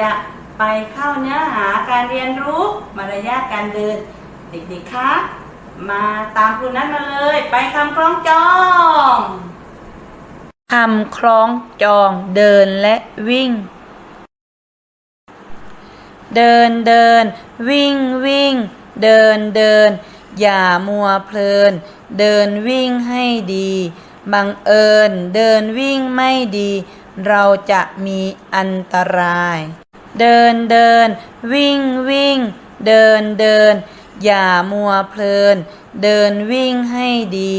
จะไปเข้าเนื้อหาการเรียนรู้มารยาทการเดิน เด็กๆ คะ มาตามครูนัทมาเลย ไปคำคล้องจองคำคล้องจองเดินและวิ่ง เดินเดิน วิ่งวิ่ง เดินเดิน อย่ามัวเพลิน เดินวิ่งให้ดีบังเอิญเดินวิ่งไม่ดี เราจะมีอันตราย เดินเดิน วิ่งวิ่ง เดินเดิน อย่ามัวเพลิน เดินวิ่งให้ดี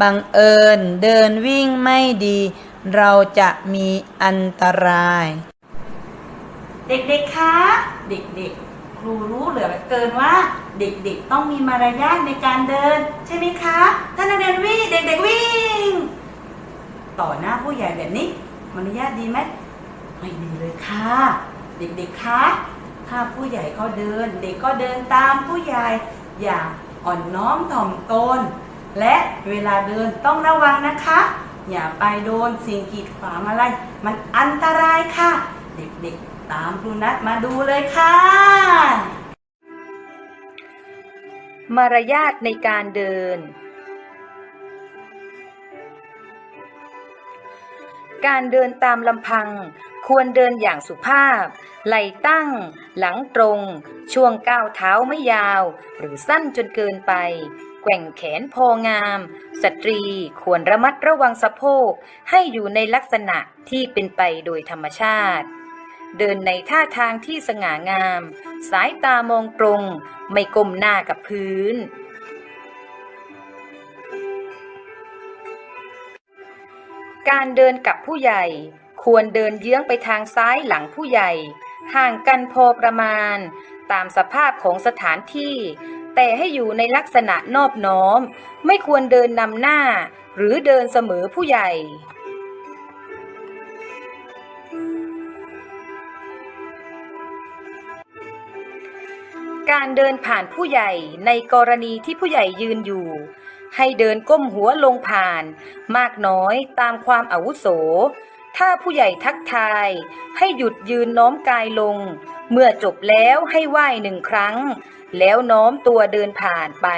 บังเอิญ เดินวิ่งไม่ดี เราจะมีอันตราย เด็กๆ คะ เด็กๆ ครูรู้เหลือเกินว่า เด็กๆ ต้องมีมารยาทในการเดิน ใช่ไหมคะถ้านักเรียนวิ่งเด็กๆวิ่ง ต่อหน้าผู้ใหญ่แบบนี้มารยาทดีไหมไม่ดีเลยค่ะ เด็กๆคะถ้าผู้ใหญ่เขาเดิน เด็กก็เดินตามผู้ใหญ่อย่างอ่อนน้อมถ่อมตน และเวลาเดินต้องระวังนะคะ อย่าไปโดนสิ่งกีดขวางอะไร มันอันตรายค่ะ เด็กๆตามครูนัทมาดูเลยค่ะ มารยาทในการเดิน การเดินตามลำพัง ควรเดินอย่างสุภาพ ไหล่ตั้ง หลังตรง ช่วงก้าวเท้าไม่ยาว หรือสั้นจนเกินไป แกว่งแขนพองาม สตรีควรระมัดระวังสะโพก ให้อยู่ในลักษณะที่เป็นไปโดยธรรมชาติ เดินในท่าทางที่สง่างาม สายตามองตรง ไม่ก้มหน้ากับพื้นการเดินกับผู้ใหญ่ ควรเดินเยื้องไปทางซ้ายหลังผู้ใหญ่ ห่างกันพอประมาณ ตามสภาพของสถานที่ แต่ให้อยู่ในลักษณะนอบน้อม ไม่ควรเดินนำหน้า หรือเดินเสมอผู้ใหญ่การเดินผ่านผู้ใหญ่ในกรณีที่ผู้ใหญ่ยืนอยู่ ให้เดินก้มหัวลงผ่าน มากน้อยตามความอาวุโส ถ้าผู้ใหญ่ทักทาย ให้หยุดยืนน้อมกายลง เมื่อจบแล้วให้ไหว้หนึ่งครั้ง แล้วน้อมตัวเดินผ่านไป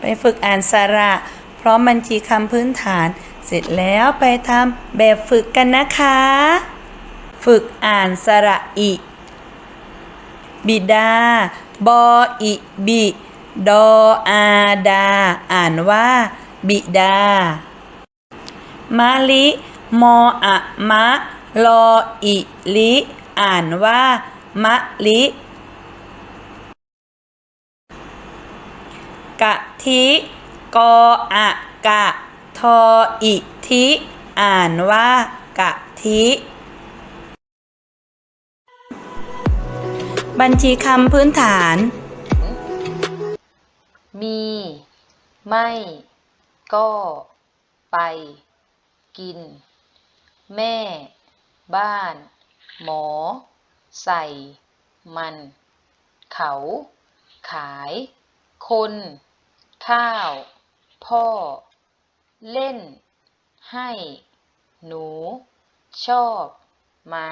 ไปฝึกอ่านสาระ พร้อมบัญชีคำพื้นฐาน เสร็จแล้วไปทำแบบฝึกกันนะคะ ฝึกอ่านสระอิ บิดา บออิบิ ดออาดา อ่านว่า บิดามะลิ มออะมะ ลออิลิ อ่านว่า มะลิกะทิกออะกะ ทออิทิ อ่านว่ากะทิ บัญชีคำพื้นฐาน มี ไม่ ก็ ไป กิน แม่ บ้าน หมอ ใส่ มัน เขา ขาย คน ข้าว พ่อ เล่น ให้ หนู ชอบ มา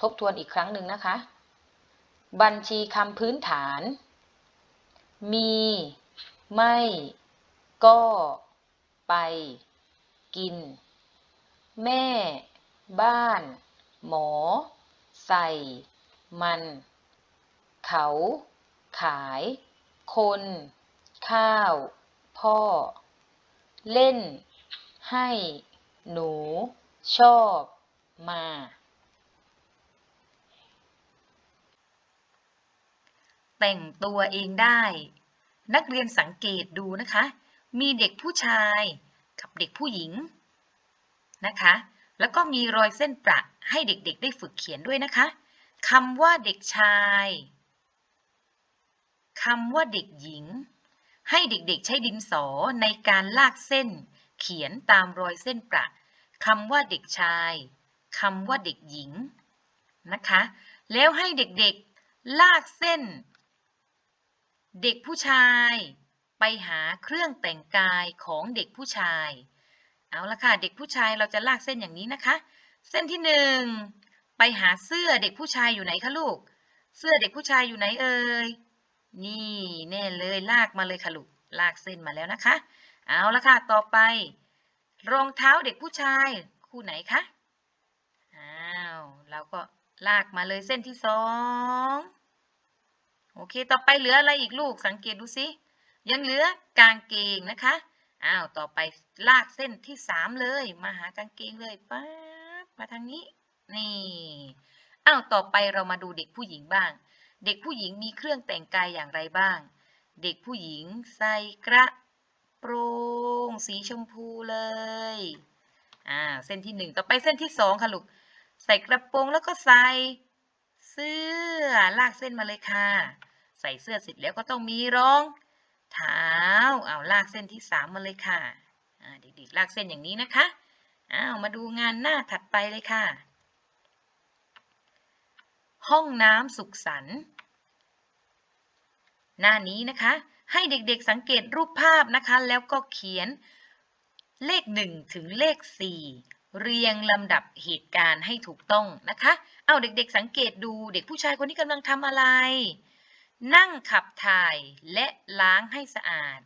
ทบทวนอีกครั้งหนึ่งนะคะ บัญชีคำพื้นฐาน มี ไม่ ก็ ไป กิน แม่ บ้าน หมอ ใส่ มัน เขา ขาย คน ข้าว พ่อ เล่น ให้ หนู ชอบ มา แต่งตัวเองได้ นักเรียนสังเกตดูนะคะ มีเด็กผู้ชายกับเด็กผู้หญิงนะคะ แล้วก็มีรอยเส้นประให้เด็กๆ ได้ฝึกเขียนด้วยนะคะคำว่าเด็กชายคำว่าเด็กหญิง ให้เด็กๆ ใช้ดินสอในการลากเส้น เขียนตามรอยเส้นประคำว่าเด็กชายคำว่าเด็กหญิงนะคะ แล้วให้เด็กๆ ลากเส้น เด็กผู้ชาย ไปหาเครื่องแต่งกายของเด็กผู้ชาย เอาละค่ะ เด็กผู้ชายเราจะลากเส้นอย่างนี้นะคะ เส้นที่หนึ่งไปหาเสื้อเด็กผู้ชายอยู่ไหนคะลูก เสื้อเด็กผู้ชายอยู่ไหนเอ่ย นี่แน่เลยลากมาเลยค่ะลูก ลากเส้นมาแล้วนะคะ เอาละค่ะ ต่อไป รองเท้าเด็กผู้ชาย คู่ไหนคะ อ้าว เราก็ลากมาเลยเส้นที่สอง โอเค ต่อไปเหลืออะไรอีกลูกสังเกตดูสิยังเหลือกางเกงนะคะอ้าวต่อไปลากเส้นที่สามเลย มาหากางเกงเลยป๊าบมาทางนี้ นี่อ้าวต่อไปเรามาดูเด็กผู้หญิงบ้าง เด็กผู้หญิงมีเครื่องแต่งกายอย่างไรบ้าง เด็กผู้หญิงใส่กระโปรงสีชมพูเลยอ่าเส้นที่หนึ่งต่อไปเส้นที่สองค่ะลูกใส่กระโปรงแล้วก็ใส่เสื้อลากเส้นมาเลยค่ะ ส่เสื้อเสร็จแล้วก็ต้องมีรองเท้าเอาลากเส้นที่สามมาเลยค่ะอ่าเด็กๆลากเส้นอย่างนี้นะคะอ้าวมาดูงานหน้าถัดไปเลยค่ะ ห้องน้ำสุขสันต์หน้านี้นะคะ ให้เด็กๆสังเกตรูปภาพนะคะ แล้วก็เขียนเลข 1 ถึงเลข 4 เรียงลำดับเหตุการณ์ให้ถูกต้องนะคะ เอาเด็กๆสังเกตดูเด็กผู้ชายคนนี้กำลังทำอะไร นั่งขับถ่ายและล้างให้สะอาด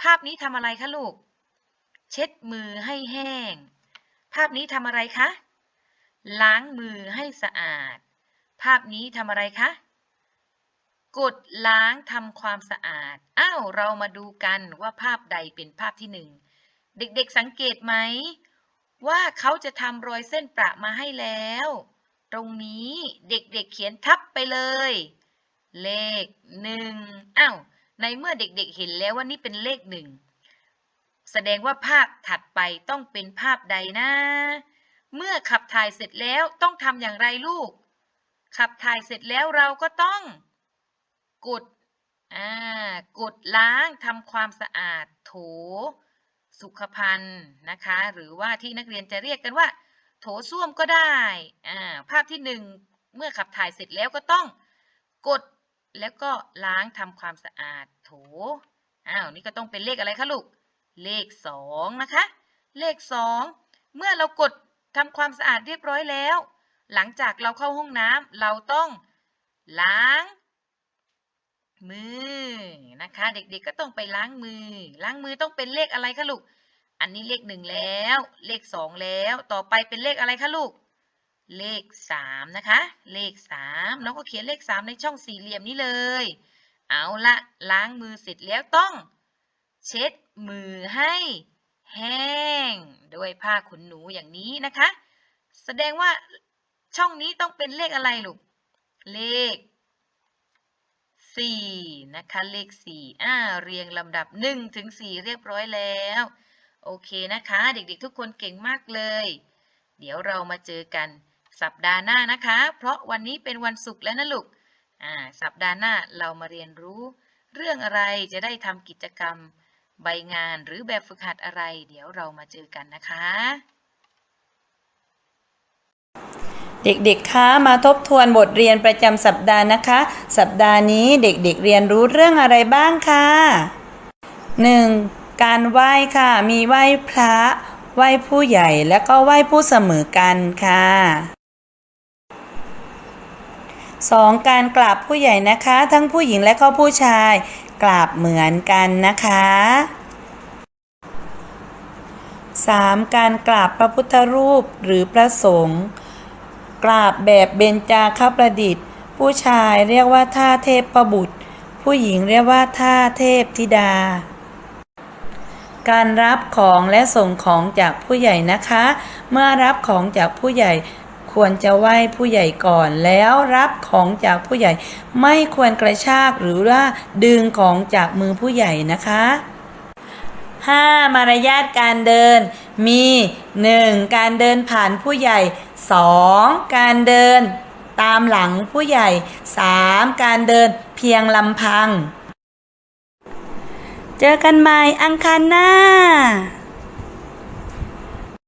ภาพนี้ทำอะไรคะลูก เช็ดมือให้แห้ง ภาพนี้ทำอะไรคะ ล้างมือให้สะอาด ภาพนี้ทำอะไรคะ กดล้างทำความสะอาด อ้าว เรามาดูกันว่าภาพใดเป็นภาพที่หนึ่ง เด็กๆสังเกตไหม ว่าเขาจะทำรอยเส้นประมาให้แล้ว ตรงนี้เด็กๆเขียนทับไปเลย เลขหนึ่งอ้าวในเมื่อเด็กๆเห็นแล้วว่านี่เป็นเลขหนึ่งแสดงว่าภาพถัดไปต้องเป็นภาพใดนะ เมื่อขับถ่ายเสร็จแล้วต้องทำอย่างไรลูก ขับถ่ายเสร็จแล้วเราก็ต้อง กดอ่ากดล้างทำความสะอาดโถ สุขภัณฑ์นะคะ หรือว่าที่นักเรียนจะเรียกกันว่า โถส้วมก็ได้อ่าภาพที่หนึ่งเมื่อขับถ่ายเสร็จแล้วก็ต้อง กด แล้วก็ล้างทำความสะอาดโถอ้าวนี่ก็ต้องเป็นเลขอะไรคะลูก เลขสองนะคะ เลขสองเมื่อเรากดทำความสะอาดเรียบร้อยแล้ว หลังจากเราเข้าห้องน้ำเราต้องล้าง มือนะคะ เด็กๆก็ต้องไปล้างมือ ล้างมือต้องเป็นเลขอะไรคะลูก อันนี้เลขหนึ่งแล้ว เลขสองแล้ว ต่อไปเป็นเลขอะไรคะลูก เลขสามนะคะ เลขสามน้องก็เขียนเลขสามในช่องสี่เหลี่ยมนี้เลย เอาละล้างมือเสร็จแล้วต้อง เช็ดมือให้แห้งด้วยผ้าขนหนูอย่างนี้นะคะ แสดงว่าช่องนี้ต้องเป็นเลขอะไรลูก เลขสี่นะคะ เลขสี่อ่า เรียงลำดับหนึ่งถึงสี่เรียบร้อยแล้ว โอเคนะคะ เด็กๆทุกคนเก่งมากเลย เดี๋ยวเรามาเจอกัน สัปดาห์หน้านะคะ เพราะวันนี้เป็นวันศุกร์แล้วนะลูกอ่าสัปดาห์หน้าเรามาเรียนรู้ เรื่องอะไรจะได้ทำกิจกรรม ใบงานหรือแบบฝึกหัดอะไร เดี๋ยวเรามาเจอกันนะคะ เด็กๆ คะมาทบทวนบทเรียนประจำสัปดาห์นะคะ สัปดาห์นี้เด็กๆ เรียนรู้เรื่องอะไรบ้างคะ 1. การไหว้ค่ะ มีไหว้พระ ไหว้ผู้ใหญ่และก็ไหว้ผู้เสมอกันค่ะ 2. การกราบผู้ใหญ่นะคะ ทั้งผู้หญิงและก็ผู้ชายกราบเหมือนกันนะคะ 3. การกราบพระพุทธรูปหรือพระสงฆ์กราบแบบเบญจาคประดิษฐ์ ผู้ชายเรียกว่าท่าเทพประบุตร ผู้หญิงเรียกว่าท่าเทพธิดา การรับของและส่งของจากผู้ใหญ่นะคะ เมื่อรับของจากผู้ใหญ่ ควรจะไหว้ผู้ใหญ่ก่อน แล้วรับของจากผู้ใหญ่ ไม่ควรกระชากหรือว่าดึงของจากมือผู้ใหญ่นะคะ 5. มารยาทการเดินมี 1. การเดินผ่านผู้ใหญ่ 2. การเดินตามหลังผู้ใหญ่ 3. การเดินเพียงลำพัง เจอกันใหม่อังคารหน้า